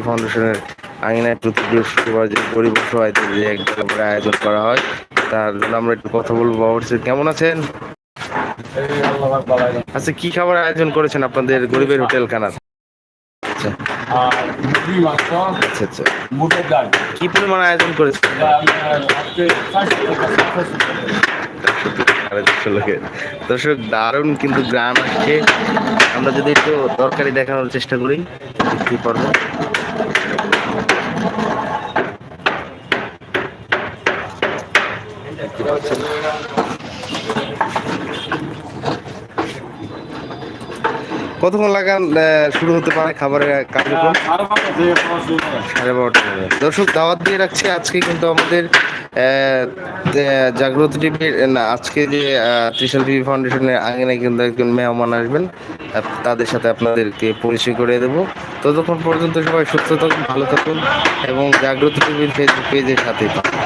ফাউন্ডেশনের প্রতি বৃহস্পতিবার যে গরিব যে করে আয়োজন করা হয়। তার জন্য আমরা একটু কথা বলব। বাবর কেমন আছেন? আচ্ছা কি খাবার আয়োজন করেছেন আপনাদের গরিবের হোটেল খানার? আচ্ছা। আচ্ছা আচ্ছা। কি পরিমাণ আয়োজন করেছেন? দর্শক দারুণ কিন্তু গ্রাম আসছে আমরা যদি একটু তরকারি দেখানোর চেষ্টা করি দেখতেই পারব। কতক্ষণ লাগান শুরু হতে পারে খাবারের কার্যক্রম সাড়ে বারোটা। দর্শক দাওয়াত দিয়ে রাখছি আজকে কিন্তু আমাদের জাগ্রত টিভির না, আজকে যে ত্রিশাল টিভি ফাউন্ডেশনের আঙিনায় কিন্তু একজন মেহমান আসবেন। তাদের সাথে আপনাদেরকে পরিচয় করে দেবো। ততক্ষণ পর্যন্ত সবাই সুস্থ থাকুন, ভালো থাকুন এবং জাগ্রত টিভির ফেসবুক পেজের সাথে থাকুন।